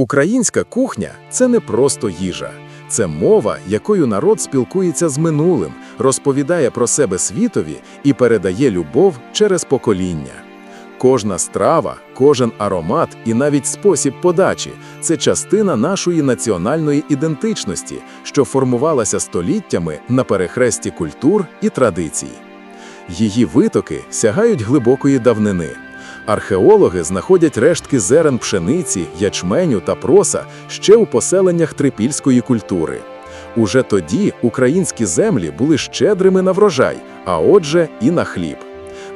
Українська кухня це не просто їжа, це мова, якою народ спілкується з минулим, розповідає про себе світові і передає любов через покоління. Кожна страва, кожен аромат і навіть спосіб подачі це частина нашої національної ідентичності, що формувалася століттями на перехресті культур і традицій. Її витоки сягають глибокої давнини. Археологи знаходять рештки зерен пшениці, ячменю та проса ще у поселеннях трипільської культури. Уже тоді українські землі були щедрими на врожай, а отже, і на хліб.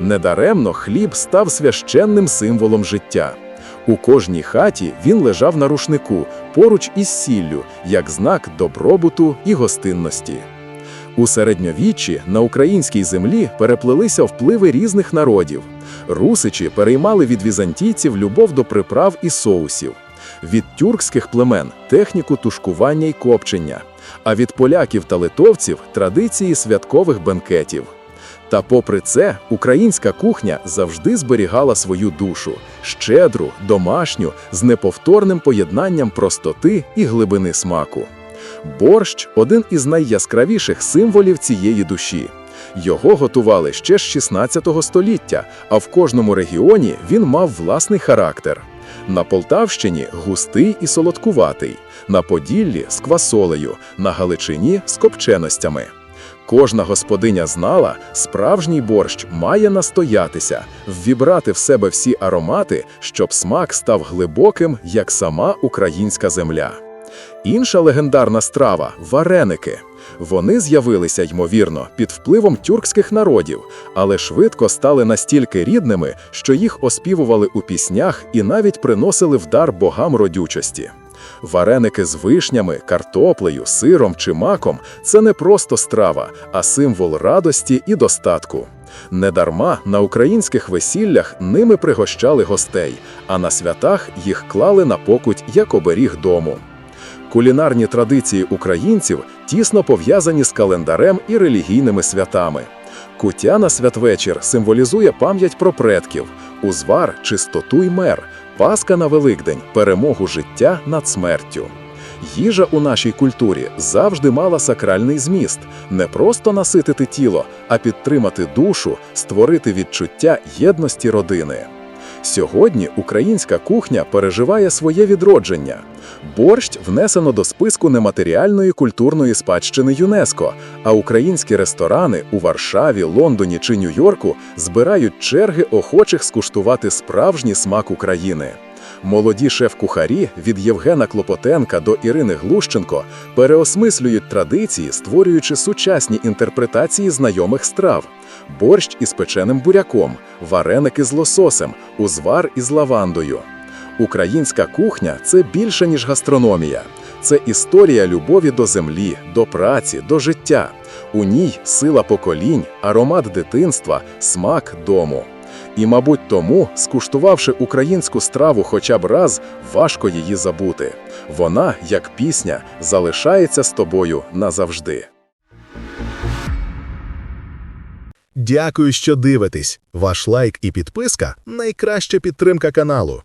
Недаремно хліб став священним символом життя. У кожній хаті він лежав на рушнику поруч із сіллю, як знак добробуту і гостинності. У середньовіччі на українській землі переплелися впливи різних народів. Русичі переймали від візантійців любов до приправ і соусів, від тюркських племен техніку тушкування й копчення, а від поляків та литовців традиції святкових бенкетів. Та попри це, українська кухня завжди зберігала свою душу щедру, домашню, з неповторним поєднанням простоти і глибини смаку. Борщ один із найяскравіших символів цієї душі. Його готували ще з 16 століття, а в кожному регіоні він мав власний характер. На Полтавщині густий і солодкуватий, на Поділлі з квасолею, на Галичині з копченостями. Кожна господиня знала, справжній борщ має настоятися, ввібрати в себе всі аромати, щоб смак став глибоким, як сама українська земля. Інша легендарна страва вареники. Вони з'явилися, ймовірно, під впливом тюркських народів, але швидко стали настільки рідними, що їх оспівували у піснях і навіть приносили в дар богам родючості. Вареники з вишнями, картоплею, сиром чи маком це не просто страва, а символ радості і достатку. Недарма на українських весіллях ними пригощали гостей, а на святах їх клали на покуть як оберіг дому. Кулінарні традиції українців тісно пов'язані з календарем і релігійними святами. Куття на святвечір символізує пам'ять про предків, узвар чистоту й мер, Паска на Великдень перемогу життя над смертю. Їжа у нашій культурі завжди мала сакральний зміст не просто наситити тіло, а підтримати душу, створити відчуття єдності родини. Сьогодні українська кухня переживає своє відродження. Борщ внесено до списку нематеріальної культурної спадщини ЮНЕСКО, а українські ресторани у Варшаві, Лондоні чи Нью-Йорку збирають черги охочих скуштувати справжній смак України. Молоді шеф-кухарі від Євгена Клопотенка до Ірини Глущенко переосмислюють традиції, створюючи сучасні інтерпретації знайомих страв: борщ із печеним буряком, вареники з лососем, узвар із лавандою. Українська кухня це більше, ніж гастрономія. Це історія любові до землі, до праці, до життя. У ній сила поколінь, аромат дитинства, смак дому. І, мабуть, тому, скуштувавши українську страву хоча б раз, важко її забути. Вона, як пісня, залишається з тобою назавжди. Дякую, що дивитесь. Ваш лайк і підписка найкраща підтримка каналу.